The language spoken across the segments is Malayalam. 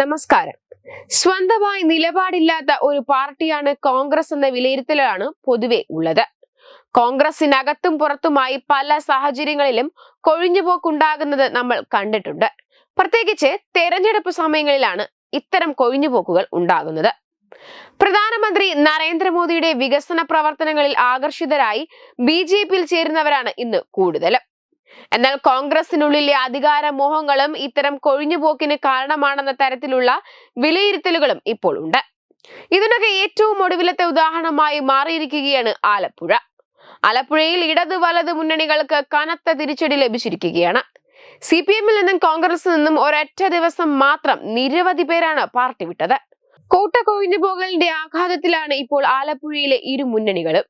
നമസ്കാരം. സ്വന്തമായി നിലപാടില്ലാത്ത ഒരു പാർട്ടിയാണ് കോൺഗ്രസ് എന്ന വിലയിരുത്തലാണ് പൊതുവെ ഉള്ളത്. കോൺഗ്രസിനകത്തും പുറത്തുമായി പല സാഹചര്യങ്ങളിലും കൊഴിഞ്ഞുപോക്കുണ്ടാകുന്നത് നമ്മൾ കണ്ടിട്ടുണ്ട്. പ്രത്യേകിച്ച് തെരഞ്ഞെടുപ്പ് സമയങ്ങളിലാണ് ഇത്തരം കൊഴിഞ്ഞുപോക്കുകൾ ഉണ്ടാകുന്നത്. പ്രധാനമന്ത്രി നരേന്ദ്രമോദിയുടെ വികസന പ്രവർത്തനങ്ങളിൽ ആകർഷിതരായി ബി ചേരുന്നവരാണ് ഇന്ന് കൂടുതലും. എന്നാൽ കോൺഗ്രസിനുള്ളിലെ അധികാര മോഹങ്ങളും ഇത്തരം കൊഴിഞ്ഞുപോക്കിന് കാരണമാണെന്ന തരത്തിലുള്ള വിലയിരുത്തലുകളും ഇപ്പോൾ ഉണ്ട്. ഇതിനൊക്കെ ഏറ്റവും ഒടുവിലത്തെ ഉദാഹരണമായി മാറിയിരിക്കുകയാണ് ആലപ്പുഴ. ആലപ്പുഴയിൽ ഇടത് വലത് മുന്നണികൾക്ക് കനത്ത തിരിച്ചടി ലഭിച്ചിരിക്കുകയാണ്. സി പി എമ്മിൽ നിന്നും കോൺഗ്രസിൽ നിന്നും ഒരൊറ്റ ദിവസം മാത്രം നിരവധി പേരാണ് പാർട്ടി വിട്ടത്. കൂട്ട കൊഴിഞ്ഞുപോകലിന്റെ ആഘാതത്തിലാണ് ഇപ്പോൾ ആലപ്പുഴയിലെ ഇരു മുന്നണികളും.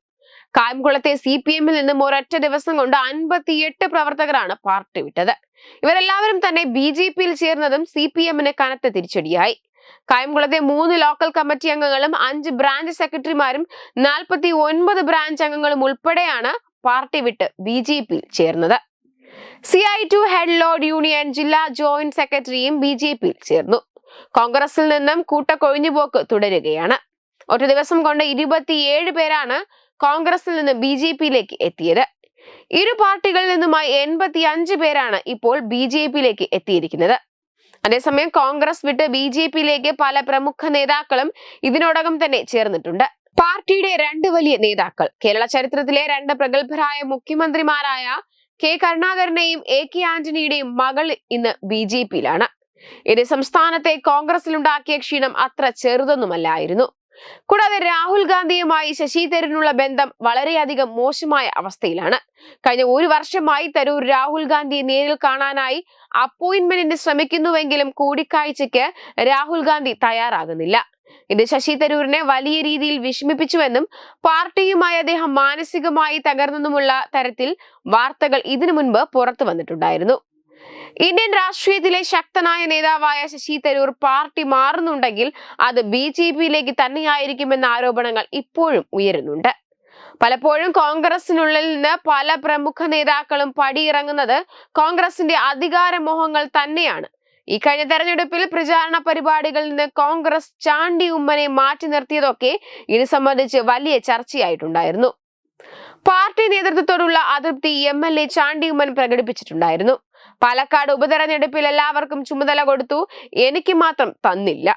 കായംകുളത്തെ സി പി എമ്മിൽ നിന്നും ഒരൊറ്റ ദിവസം കൊണ്ട് അൻപത്തിയെട്ട് പ്രവർത്തകരാണ് പാർട്ടി വിട്ടത്. ഇവരെല്ലാവരും തന്നെ ബി ജെ പിയിൽ ചേർന്നതും സി പി എമ്മിന് കനത്ത തിരിച്ചടിയായി. കായംകുളത്തെ മൂന്ന് ലോക്കൽ കമ്മിറ്റി അംഗങ്ങളും അഞ്ച് ബ്രാഞ്ച് സെക്രട്ടറിമാരും നാൽപ്പത്തി ഒൻപത് ബ്രാഞ്ച് അംഗങ്ങളും ഉൾപ്പെടെയാണ് പാർട്ടി വിട്ട് ബി ജെ പിയിൽ ചേർന്നത്. C I to head load union ജില്ലാ ജോയിന്റ് സെക്രട്ടറിയും ബി ജെ പിയിൽ ചേർന്നു. കോൺഗ്രസിൽ നിന്നും കൂട്ടക്കൊഴിഞ്ഞുപോക്ക് തുടരുകയാണ്. ഒറ്റ ദിവസം കൊണ്ട് ഇരുപത്തിയേഴ് പേരാണ് കോൺഗ്രസിൽ നിന്ന് ബി ജെ പിയിലേക്ക് എത്തിയത്. ഇരു പാർട്ടികളിൽ നിന്നുമായി എൺപത്തി അഞ്ച് പേരാണ് ഇപ്പോൾ ബി ജെ പിയിലേക്ക് എത്തിയിരിക്കുന്നത്. അതേസമയം കോൺഗ്രസ് വിട്ട് ബി ജെ പിയിലേക്ക് പല പ്രമുഖ നേതാക്കളും ഇതിനോടകം തന്നെ ചേർന്നിട്ടുണ്ട്. പാർട്ടിയുടെ രണ്ട് വലിയ നേതാക്കൾ കേരള ചരിത്രത്തിലെ രണ്ട് പ്രഗത്ഭരായ മുഖ്യമന്ത്രിമാരായ കെ കരുണാകരനെയും എ കെ ആന്റണിയുടെയും മകൾ ഇന്ന് ബി ജെ പിയിലാണ്. ഇത് സംസ്ഥാനത്തെ കോൺഗ്രസിലുണ്ടാക്കിയ ക്ഷീണം അത്ര ചെറുതൊന്നുമല്ലായിരുന്നു. കൂടാതെ രാഹുൽ ഗാന്ധിയുമായി ശശി തരൂരിനുള്ള ബന്ധം വളരെയധികം മോശമായ അവസ്ഥയിലാണ്. കഴിഞ്ഞ ഒരു വർഷമായി തരൂർ രാഹുൽ ഗാന്ധിയെ നേരിൽ കാണാനായി അപ്പോയിന്റ്മെന്റിന് ശ്രമിക്കുന്നുവെങ്കിലും കൂടിക്കാഴ്ചയ്ക്ക് രാഹുൽ ഗാന്ധി തയ്യാറാകുന്നില്ല. ഇത് ശശി തരൂരിനെ വലിയ രീതിയിൽ വിഷമിപ്പിച്ചുവെന്നും പാർട്ടിയുമായി അദ്ദേഹം മാനസികമായി തകർന്നെന്നുമുള്ള തരത്തിൽ വാർത്തകൾ ഇതിനു മുൻപ് പുറത്തു വന്നിട്ടുണ്ടായിരുന്നു ഇന്ത്യൻ രാഷ്ട്രീയത്തിലെ ശക്തനായ നേതാവായ ശശി തരൂർ പാർട്ടി മാറുന്നുണ്ടെങ്കിൽ അത് ബി ജെ പിയിലേക്ക് തന്നെയായിരിക്കുമെന്ന ആരോപണങ്ങൾ ഇപ്പോഴും ഉയരുന്നുണ്ട്. പലപ്പോഴും കോൺഗ്രസിനുള്ളിൽ നിന്ന് പല പ്രമുഖ നേതാക്കളും പടിയിറങ്ങുന്നത് കോൺഗ്രസിന്റെ അധികാരമോഹങ്ങൾ തന്നെയാണ്. ഈ കഴിഞ്ഞ തെരഞ്ഞെടുപ്പിൽ പ്രചാരണ പരിപാടികളിൽ നിന്ന് കോൺഗ്രസ് ചാണ്ടി ഉമ്മനെ മാറ്റി നിർത്തിയതൊക്കെ ഇത് സംബന്ധിച്ച് വലിയ ചർച്ചയായിട്ടുണ്ടായിരുന്നു. പാർട്ടി നേതൃത്വത്തോടുള്ള അതൃപ്തി M L A Chandy Oommen പ്രകടിപ്പിച്ചിട്ടുണ്ടായിരുന്നു. Palakkad ഉപതെരഞ്ഞെടുപ്പിൽ എല്ലാവർക്കും ചുമതല കൊടുത്തു. എനിക്ക് മാത്രം തന്നില്ല.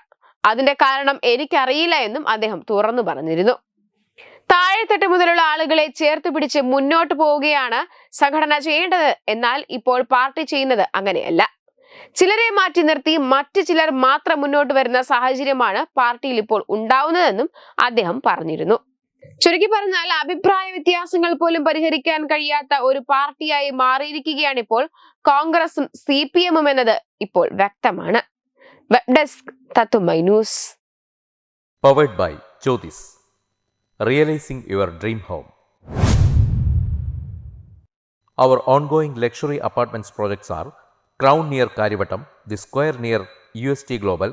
അതിന്റെ കാരണം എനിക്കറിയില്ല എന്നും അദ്ദേഹം തുറന്നു പറഞ്ഞിരുന്നു. താഴെത്തട്ട് മുതലുള്ള ആളുകളെ ചേർത്ത് പിടിച്ച് മുന്നോട്ട് പോവുകയാണ് സംഘടന ചെയ്യേണ്ടത്. എന്നാൽ ഇപ്പോൾ പാർട്ടി ചെയ്യുന്നത് അങ്ങനെയല്ല. ചിലരെ മാറ്റി നിർത്തി മറ്റു ചിലർ മാത്രം മുന്നോട്ട് വരുന്ന സാഹചര്യമാണ് പാർട്ടിയിൽ ഇപ്പോൾ ഉണ്ടാവുന്നതെന്നും അദ്ദേഹം പറഞ്ഞിരുന്നു. ചുരുക്കി പറഞ്ഞാൽ അഭിപ്രായ വ്യത്യാസങ്ങൾ പോലും പരിഹരിക്കാൻ കഴിയാത്ത ഒരു പാർട്ടിയായി മാറിയിരിക്കുകയാണ് ഇപ്പോൾ കോൺഗ്രസും സി പി എമ്മും എന്നത് ഇപ്പോൾ വ്യക്തമാണ്. വെബ് ഡെസ്ക് തത്തുമൈ news powered by Jyothis realising your dream home our ongoing luxury apartments projects are crown near Kariavattom the square near U S T Crown